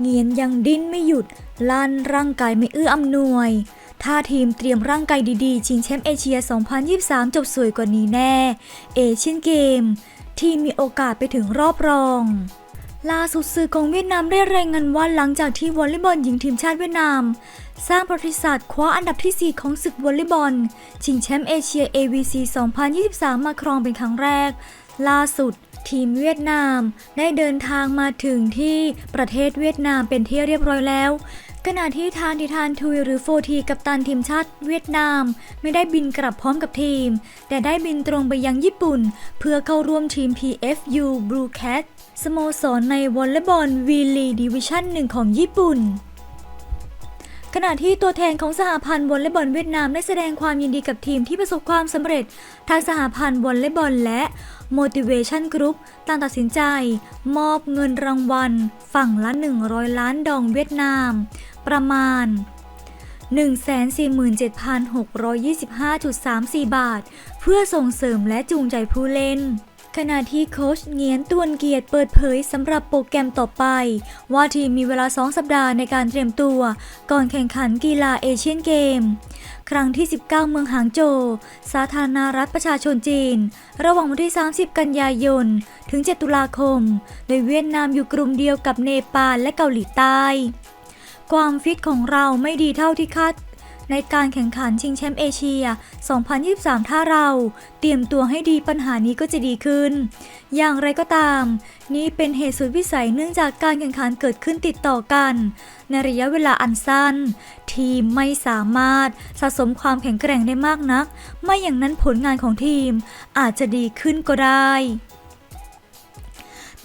เงียนยังดิ้นไม่หยุดลั่นร่างกายไม่เอื้ออำนวย ถ้าทีมเตรียมร่างกายดีๆ ชิงแชมป์เอเชีย 2023 จบสวยกว่านี้แน่ เอเชียนเกม ทีมมีโอกาสไปถึงรอบรองล่าสุดสื่อของเวียดนามได้รายงานว่าหลังจากที่วอลเลย์บอลหญิงทีมชาติเวียดนาม สร้างประวัติศาสตร์คว้าอันดับที่ 4 ของศึกวอลเลย์บอล ชิงแชมป์เอเชีย AVC 2023 มาครองเป็นครั้งแรก ล่าสุด ทีมเวียดนามได้เดินทางมาถึงที่ประเทศเวียดนามเป็นที่เรียบร้อยแล้ว ขณะที่ทานทิทานทุยหรือโฟทีกัปตันทีมชาติเวียดนาม ไม่ได้บินกลับพร้อมกับทีม แต่ได้บินตรงไปยังญี่ปุ่น เพื่อเข้าร่วมทีม PFU Blue Cat สโมสรในวอลเลย์บอลวีลีดิวิชั่นหนึ่งของญี่ปุ่น ขณะที่ตัวแทนของสหพันธ์วอลเลย์บอลเวียดนามได้แสดงความยินดีกับทีมที่ประสบความสำเร็จ ทางสหพันธ์วอลเลย์บอลและ Motivation Group ต่างตัดสินใจ มอบเงินรางวัล ฝั่งละ 100 ล้านดองเวียดนาม ประมาณ 147,625.34 บาท เพื่อส่งเสริมและจูงใจผู้เล่น ขณะที่โค้ชเงียนตวนเกียรติเปิดเผยสำหรับโปรแกรมต่อไป ว่าทีมมีเวลา 2 สัปดาห์ในการเตรียมตัว ก่อนแข่งขันกีฬาเอเชียนเกม ครั้งที่ 19 เมืองหางโจวสาธารณรัฐประชาชนจีน ระหว่างวันที่ 30 กันยายน ถึง 7 ตุลาคม โดยเวียดนามอยู่กลุ่มเดียวกับเนปาลและเกาหลีใต้ ความฟิตของเราไม่ดีเท่าที่คาด ในการแข่งขันชิงแชมป์เอเชีย 2023 ถ้าเราเตรียมตัวให้ดีปัญหานี้ก็จะดีขึ้น อย่างไรก็ตาม นี่เป็นเหตุสุดวิสัยเนื่องจากการแข่งขันเกิดขึ้นติดต่อกัน ในระยะเวลาอันสั้น ทีมไม่สามารถสะสมความแข็งแกร่งได้มากนัก ไม่อย่างนั้นผลงานของทีมอาจจะดีขึ้นก็ได้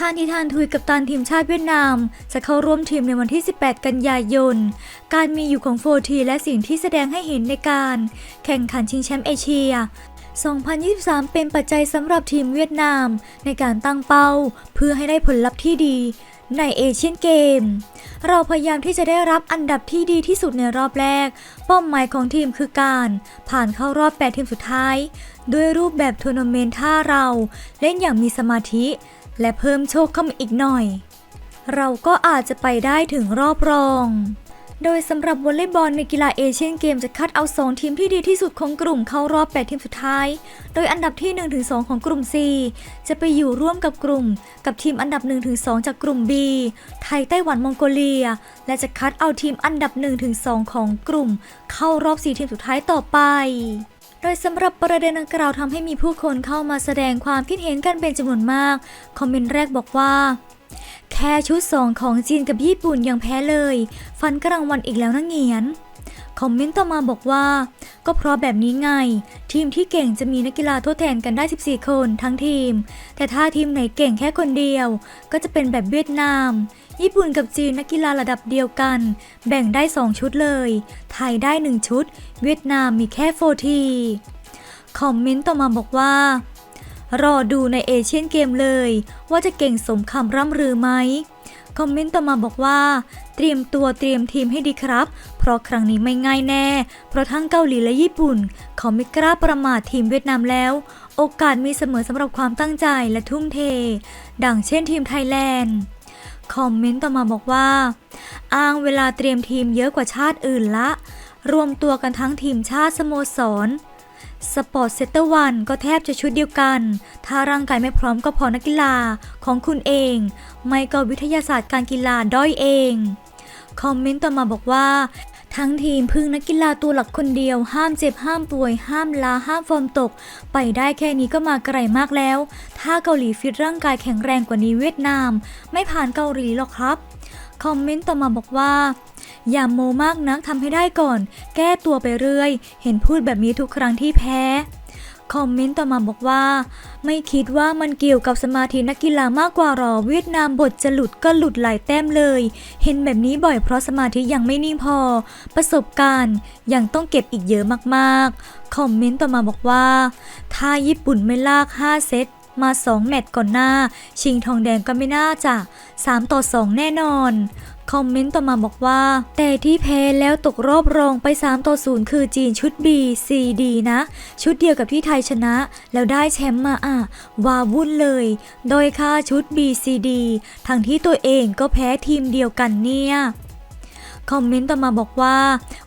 ทานทิทานทุยกับตันทีมชาติเวียดนาม จะเข้าร่วมทีมในวันที่ 18 กันยายน การมีอยู่ของโฟทีและสิ่งที่แสดงให้เห็นในการ แข่งขันชิงแชมป์เอเชีย 2023 เป็นปัจจัยสำหรับทีมเวียดนาม ในการตั้งเป้า เพื่อให้ได้ผลลัพธ์ที่ดีในเอเชียนเกม เราพยายามที่จะได้รับอันดับที่ดีที่สุดในรอบแรก เป้าหมายของทีมคือการผ่านเข้ารอบ 8 ทีมสุดท้าย ด้วยรูปแบบทัวร์นาเมนต์ถ้าเราเล่นอย่างมีสมาธิ และเพิ่มโชคเข้ามาอีกหน่อย เราก็อาจจะไปได้ถึงรอบรอง โดยสำหรับวอลเลย์บอลในกีฬาเอเชียนเกมจะคัดเอา 2 ทีมที่ดีที่สุดของกลุ่มเข้ารอบ 8 ทีมสุดท้าย โดยอันดับที่ 1-2 ของกลุ่ม C จะไปอยู่ร่วมกับกลุ่ม กับทีมอันดับ 1-2 จากกลุ่ม B ไทยไต้หวันมองโกเลีย และจะคัดเอาทีมอันดับ 1-2 ของกลุ่ม เข้ารอบ 4 ทีมสุดท้ายต่อไป โดยสำหรับประเด็นดังกล่าวทำให้มีผู้คนเข้ามาแสดงความคิดเห็นกันเป็นจำนวนมาก คอมเมนต์แรกบอกว่า แค่ชุดซองของจีนกับญี่ปุ่นยังแพ้เลย ฟันกลางวันอีกแล้วนะเงียน คอมเมนต์ต่อมาบอกว่า ก็เพราะแบบนี้ไง ทีมที่เก่งจะมีนักกีฬาทดแทนกันได้ 14 คนทั้งทีม แต่ถ้าทีมไหนเก่งแค่คนเดียว ก็จะเป็นแบบเวียดนาม ญี่ปุ่นกับจีนนักกีฬาระดับเดียวกัน แบ่งได้ 2 ชุดเลย ไทยได้ 1 ชุด เวียดนามมีแค่โฟทีคอมเมนต์ต่อมาบอกว่า รอดูในเอเชียนเกมเลย ว่าจะเก่งสมคำร่ำรือไหมคอมเมนต์ต่อมาบอกว่า เตรียมตัวเตรียมทีมให้ดีครับ เพราะครั้งนี้ไม่ง่ายแน่ เพราะทั้งเกาหลีและญี่ปุ่น เขาไม่กล้าประมาททีมเวียดนามแล้ว โอกาสมีเสมอสำหรับความตั้งใจและทุ่มเท ดังเช่นทีมไทยแลนด์คอมเมนต์ต่อมาบอกว่า อ้างเวลาเตรียมทีมเยอะกว่าชาติอื่นละ รวมตัวกันทั้งทีมชาติสโมสร สปอร์ตเซตเตอร์วันก็แทบจะชุดเดียวกัน ถ้าร่างกายไม่พร้อมก็พอนักกีฬาของคุณเอง ไม่ก็วิทยาศาสตร์การกีฬาด้อยเอง คอมเมนต์ต่อมาบอกว่า ทั้งทีมพึ่งนักกีฬาตัวหลักคนเดียว ห้ามเจ็บห้ามป่วย ห้ามลาห้ามฟอร์มตก ไปได้แค่นี้ก็มาไกลมากแล้ว ถ้าเกาหลีฟิตร่างกายแข็งแรงกว่านี้เวียดนาม ไม่ผ่านเกาหลีหรอกครับ คอมเมนต์ต่อมาบอกว่า อย่าโมมากนักทำให้ได้ก่อน แก้ตัวไปเรื่อย เห็นพูดแบบนี้ทุกครั้งที่แพ้ คอมเมนต์ต่อมาบอกว่า ไม่คิดว่ามันเกี่ยวกับสมาธินักกีฬามากกว่าหรอเวียดนามบทจะหลุดก็หลุดหลายแต้มเลย เห็นแบบนี้บ่อยเพราะสมาธิยังไม่นิ่งพอ ประสบการณ์ยังต้องเก็บอีกเยอะมากๆ คอมเมนต์ต่อมาบอกว่า ถ้าญี่ปุ่นไม่ลาก 5 เซตมา 2 แมตช์ก่อนหน้า ชิงทองแดงก็ไม่น่าจะ 3 ต่อ 2 แน่นอน คอมเมนต์ต่อมาบอกว่า แต่ที่แพ้แล้วตกรอบรองไป 3 ต่อ 0 คือจีนชุด B C D นะ ชุดเดียวกับที่ไทยชนะ แล้วได้แชมป์มาอะวาวุ่นเลย โดยค่าชุด B C D ทั้งที่ตัวเองก็แพ้ทีมเดียวกันเนี่ยคอมเมนต์ต่อมาบอกว่า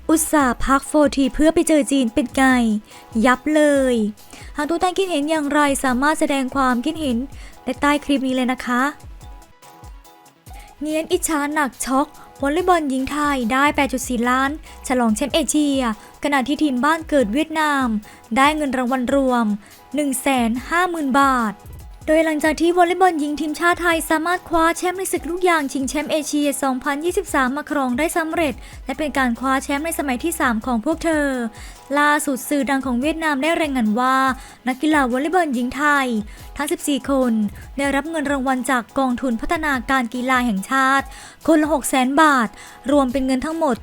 อุตส่าห์พักโฟทีเพื่อไปเจอจีนเป็นไงยับเลย หากทุกท่านคิดเห็นอย่างไรสามารถแสดงความคิดเห็นได้ใต้คลิปนี้เลยนะคะ เนียนอิจฉาหนักช็อกวอลเลย์บอลหญิงไทยได้ 8.4 ล้าน ฉลองแชมป์เอเชีย ขณะที่ทีมบ้านเกิดเวียดนาม ได้เงินรางวัลรวม 150,000 บาท โดยหลังจากที่วอลเลย์บอลหญิงทีมชาติไทยสามารถคว้าแชมป์ในศึกลูกยางชิงแชมป์เอเชีย 2023 มาครองได้สำเร็จ และเป็นการคว้าแชมป์ในสมัยที่ 3 ของพวกเธอ ล่าสุดสื่อดังของเวียดนามได้รายงานว่า นักกีฬาวอลเลย์บอลหญิงไทยทั้ง 14 คน ได้รับเงินรางวัลจากกองทุนพัฒนาการกีฬาแห่งชาติ คนละ 6 0 0 0 0 บาท รวมเป็นเงินทั้งหมด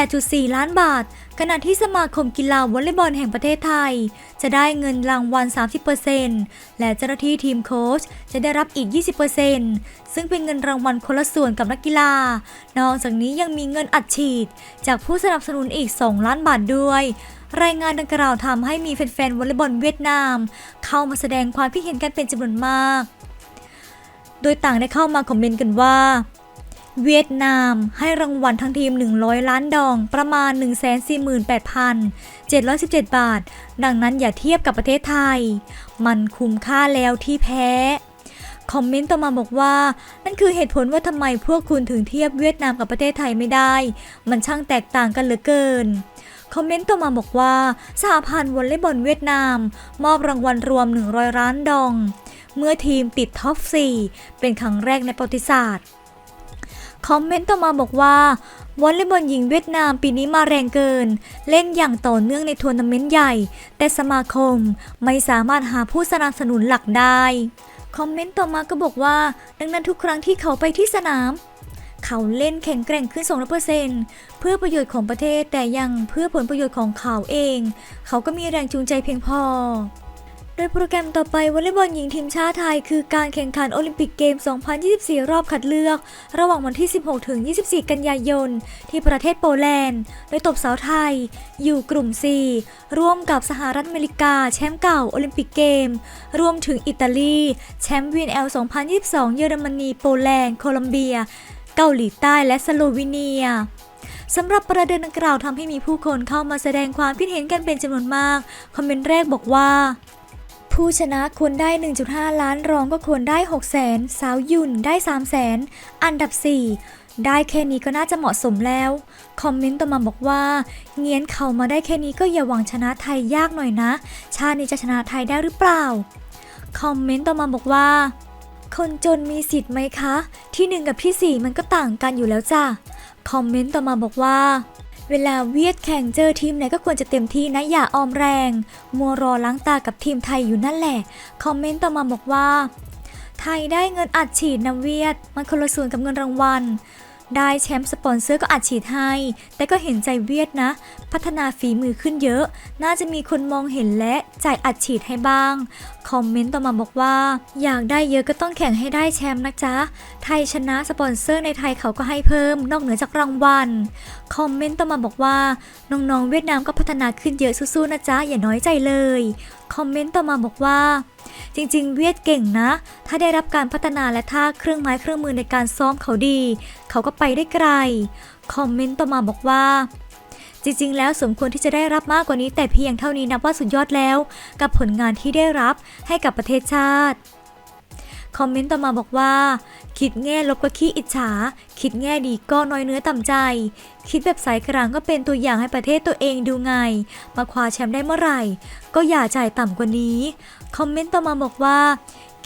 8.4 ล้านบาท ขณะที่สมาคมกีฬาวอลเลย์บอลแห่งประเทศไทย จะได้เงินรางวัล 30%และเจ้าหน้าที่ทีมโค้ชจะได้รับอีก 20% ซึ่งเป็นเงินรางวัลคนละส่วนกับนักกีฬา นอกจากนี้ยังมีเงินอัดฉีด จากผู้สนับสนุนอีก 2 ล้านบาทด้วย รายงานดังกล่าวทำให้มีแฟนๆวอลเลย์บอลเวียดนาม เข้ามาแสดงความคิดเห็นกันเป็นจำนวนมาก โดยต่างได้เข้ามาคอมเมนต์กันว่าเวียดนามให้รางวัลทั้งทีม 100 ล้านดองประมาณ 148,717 บาท ดังนั้นอย่าเทียบกับประเทศไทย มันคุ้มค่าแล้วที่แพ้ คอมเมนต์ต่อมาบอกว่า นั่นคือเหตุผลว่าทำไมพวกคุณถึงเทียบเวียดนามกับประเทศไทยไม่ได้ มันช่างแตกต่างกันเหลือเกินคอมเมนต์ต่อมาบอกว่าสหพันธ์วอลเลย์บอลเวียดนาม มอบรางวัลรวม 100 ล้านดอง เมื่อทีมติดท็อป 4 เป็นครั้งแรกในประวัติศาสตร์คอมเมนต์ต่อมาบอกว่าวอลเลย์บอลหญิงเวียดนามปีนี้มาแรงเกิน เล่นอย่างต่อเนื่องในทัวร์นาเมนต์ใหญ่ แต่สมาคมไม่สามารถหาผู้สนับสนุนหลักได้ คอมเมนต์ต่อมาก็บอกว่า ดังนั้นทุกครั้งที่เขาไปที่สนาม เขาเล่นแข็งแกร่งขึ้น 200%เพื่อประโยชน์ของประเทศแต่ยังเพื่อผลประโยชน์ของเขาเอง เขาก็มีแรงจูงใจเพียงพอ โดยโปรแกรมต่อไปวอลเลย์บอลหญิงทีมชาติไทย คือการแข่งขันโอลิมปิกเกม 2024 รอบคัดเลือก ระหว่างวันที่ 16 ถึง 24 กันยายน ที่ประเทศโปแลนด์ โดยตบสาวไทย อยู่กลุ่ม 4 ร่วมกับสหรัฐอเมริกา แชมป์เก่าโอลิมปิกเกม รวมถึงอิตาลี แชมป์ VNL 2022 เยอรมนี โปแลนด์ โคลัมเบีย เกาหลีใต้ และสโลวีเนียสำหรับประเด็นดังกล่าวทำให้มีผู้คนเข้ามาแสดงความคิดเห็นกันเป็นจำนวนมาก คอมเมนต์แรกบอกว่า ผู้ชนะควรได้ 1.5 ล้านรองก็ควรได้ 6 0 0 0 0 0สาวยุ่นได้3 0 0 0 0 0อันดับ 4 ได้แค่นี้ก็น่าจะเหมาะสมแล้ว คอมเมนต์ต่อมาบอกว่า เงียนเขามาได้แค่นี้ก็อย่าหวังชนะไทยยากหน่อยนะ ชาตินี้จะชนะไทยได้หรือเปล่า คอมเมนต์ต่อมาบอกว่า คนจนมีสิทธิ์ไหมคะ ที่หนึ่งกับที่สี่มันก็ต่างกันอยู่แล้วจ้ะ คอมเมนต์ต่อมาบอกว่า เวลาเวียดแข่งเจอทีมไหนก็ควรจะเต็มที่นะอย่าออมแรง มัวรอล้างตากับทีมไทยอยู่นั่นแหละ คอมเมนต์ต่อมาบอกว่า ไทยได้เงินอัดฉีดนำเวียด มันคนละส่วนกับเงินรางวัล ได้แชมป์สปอนเซอร์ก็อัดฉีดให้ แต่ก็เห็นใจเวียดนะ พัฒนาฝีมือขึ้นเยอะ น่าจะมีคนมองเห็นและจ่ายอัดฉีดให้บ้าง คอมเมนต์ต่อมาบอกว่า อยากได้เยอะก็ต้องแข่งให้ได้แชมป์นะจ๊ะ ไทยชนะสปอนเซอร์ในไทยเขาก็ให้เพิ่ม นอกเหนือจากรางวัล คอมเมนต์ต่อมาบอกว่า น้องๆเวียดนามก็พัฒนาขึ้นเยอะสู้ๆนะจ๊ะ อย่าน้อยใจเลยคอมเมนต์ต่อมาบอกว่า จริง ๆ เวียดเก่งนะ ถ้าได้รับการพัฒนาและท่าเครื่องไม้เครื่องมือในการซ้อมเขาดี เขาก็ไปได้ไกล คอมเมนต์ต่อมาบอกว่า จริง ๆ แล้วสมควรที่จะได้รับมากกว่านี้แต่เพียงเท่านี้นับว่าสุดยอดแล้ว กับผลงานที่ได้รับให้กับประเทศชาติ คอมเมนต์ต่อมาบอกว่า คิดแง่ลบก็ขี้อิจฉา คิดแง่ดีก็น้อยเนื้อต่ำใจ คิดแบบสายกลางก็เป็นตัวอย่างให้ประเทศตัวเองดูไง มาคว้าแชมป์ได้เมื่อไหร่ ก็อย่าจ่ายต่ำกว่านี้ คอมเมนต์ต่อมาบอกว่า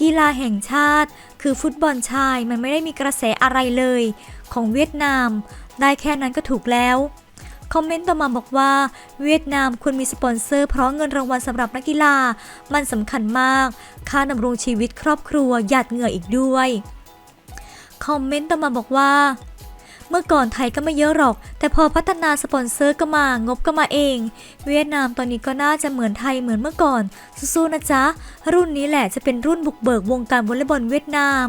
กีฬาแห่งชาติ คือฟุตบอลชายมันไม่ได้มีกระแสอะไรเลย ของเวียดนาม ได้แค่นั้นก็ถูกแล้ว คอมเมนต์ต่อมาบอกว่า เวียดนามควรมีสปอนเซอร์เพราะเงินรางวัลสำหรับนักกีฬา มันสำคัญมาก ค่าดำรงชีวิตครอบครัวหยาดเหงื่ออีกด้วย คอมเมนต์ต่อมาบอกว่า เมื่อก่อนไทยก็ไม่เยอะหรอก แต่พอพัฒนาสปอนเซอร์ก็มางบก็มาเอง เวียดนามตอนนี้ก็น่าจะเหมือนไทยเหมือนเมื่อก่อน สู้ๆนะจ๊ะ รุ่นนี้แหละจะเป็นรุ่นบุกเบิกวงการวอลเลย์บอลเวียดนาม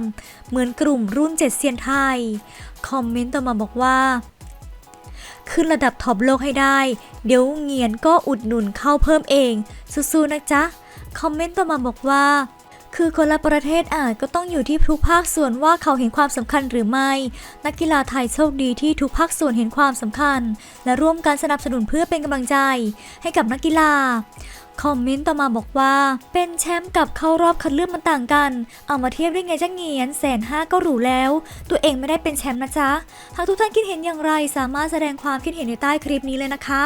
เหมือนกลุ่มรุ่นเจ็ดเซียนไทย คอมเมนต์ต่อมาบอกว่า ขึ้นระดับท็อปโลกให้ได้ เดี๋ยวเงียนก็อุดหนุนเข้าเพิ่มเอง สู้ๆนะจ๊ะ คอมเมนต์ต่อมาบอกว่า คือคนละประเทศอาจก็ต้องอยู่ที่ทุกภาคส่วนว่าเขาเห็นความสำคัญหรือไม่ นักกีฬาไทยโชคดีที่ทุกภาคส่วนเห็นความสำคัญ และร่วมกันสนับสนุนเพื่อเป็นกำลังใจ ให้กับนักกีฬาคอมเมนต์ต่อมาบอกว่า เป็นแชมป์กับเข้ารอบคัดเลือกมันต่างกัน เอามาเทียบได้ไงจ้าเงียนแสนห้าก็หรูแล้ว ตัวเองไม่ได้เป็นแชมป์นะจ๊ะ หากทุกท่านคิดเห็นอย่างไรสามารถแสดงความคิดเห็นในใต้คลิปนี้เลยนะคะ